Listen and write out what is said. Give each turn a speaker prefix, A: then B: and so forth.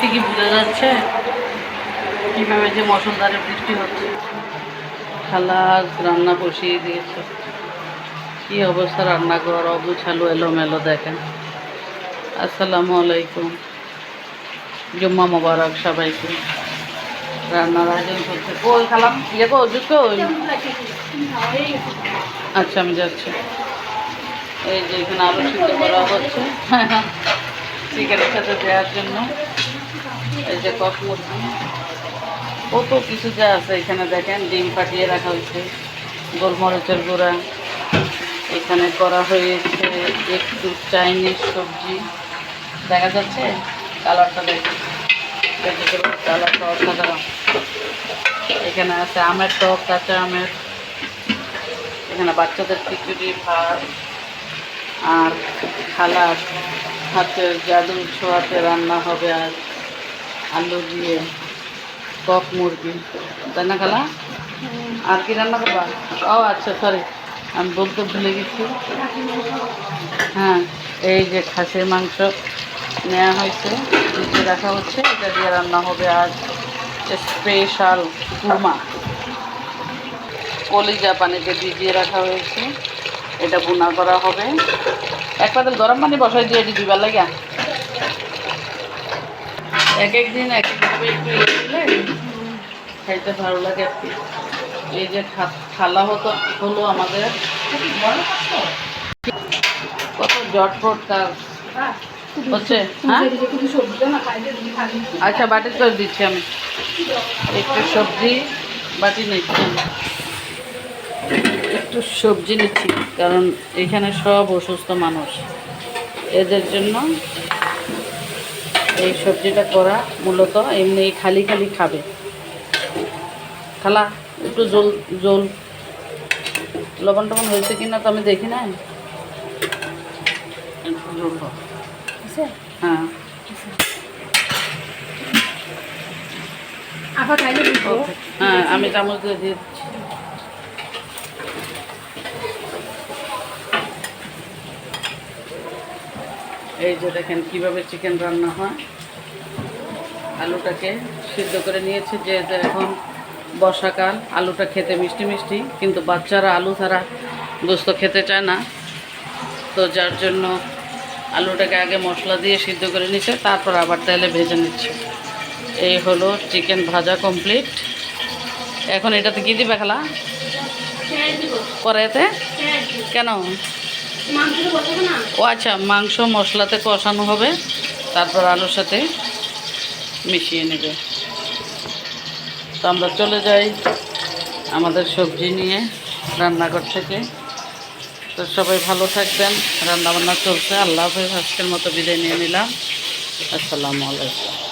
A: বৃষ্টি কি বোঝা যাচ্ছে কীভাবে যে মশলদারে বৃষ্টি হচ্ছে। খালাস রান্না বসিয়ে দিয়েছে। কি অবস্থা রান্নাঘর? অগুছালো, এলোমেলো দেখেন। আসসালামু আলাইকুম। জুম্মা মোবারক সবাইকে। রান্নার আয়োজন করছে কই খালাম ইয়ে কো জুস আচ্ছা আমি যাচ্ছি। এই যে এখানে আলু সিদ্ধ করা হচ্ছে। চিকেনের সাথে দেওয়ার জন্য। এই যে কক মুরগি কত কিছু যা আছে এখানে দেখেন, ডিম ফাটিয়ে রাখা হয়েছে, গোলমরিচের গুঁড়া। এখানে করা হয়েছে একটু চাইনিজ সবজি। দেখা যাচ্ছে? কালারটা দেখে ভেজিটেবল কালারটা অসাধারণ। এখানে আছে আমের টক, কাঁচা আমের। এখানে বাচ্চাদের খিচুড়ি, ভাত। আর খালার হাতের জাদু ছোঁয়াতে রান্না হবে আর আলু দিয়ে, কক মুরগি, তাই না খালা? আর কি রান্না করবা? ও আচ্ছা সরি আমি বলতে ভুলে গেছি। হ্যাঁ এই যে খাসির মাংস নেওয়া হয়েছে ফ্রিজে রাখা হচ্ছে, এটা দিয়ে রান্না হবে আজ স্পেশাল কুরমা কলিজা পানিতে ভিজিয়ে রাখা হয়েছে, এটা বোনা করা হবে। এক পাতাল গরম পানি বসাই দিয়ে দিবার লাগিয়া? এক এক দিন এক একভাবে একটু ইয়ে দিলে খাইতে ভালো লাগে আর কি। এই যে খালা হতো, হলো আমাদের কত জটপট কাজ হচ্ছে হ্যাঁ? আচ্ছা বাটি করে দিচ্ছি আমি। একটু সবজি, বাটি নিচ্ছি একটু সবজি নিচ্ছি, কারণ এখানে সব অসুস্থ মানুষ। এদের জন্য এই সবজিটা করা মূলত এমনি খালি খালি খাবে। খালা একটু জল জল। লবণ টবণ হয়েছে কি না তো আমি দেখি না। হ্যাঁ। হ্যাঁ আমি চামচ দিয়ে এই যে দেখেন কীভাবে চিকেন রান্না হয়। আলুটাকে সিদ্ধ করে নিয়েছে যেহেতু এখন বর্ষাকাল আলুটা খেতে মিষ্টি মিষ্টি কিন্তু বাচ্চারা আলু ছাড়া গোস্ত খেতে চায় না। তো যার জন্য আলুটাকে আগে মশলা দিয়ে সিদ্ধ করে নিচ্ছে তারপর আবার তেলে ভেজে নিচ্ছে। এই হলো চিকেন ভাজা কমপ্লিট এখন এটাতে কি দিবে খেলা? কড়াইতে? কেন? ও আচ্ছা মাংস মশলাতে কষানো হবে, তারপর আলুর সাথে মিশিয়ে নেবে। তো আমরা চলে যাই আমাদের সবজি নিয়ে রান্নাঘর থেকে। তো সবাই ভালো থাকবেন, রান্নাবান্না চলছে। আল্লাহ হাফেজ, আজকের মতো বিদায় নিয়ে নিলাম। আসসালামু আলাইকুম।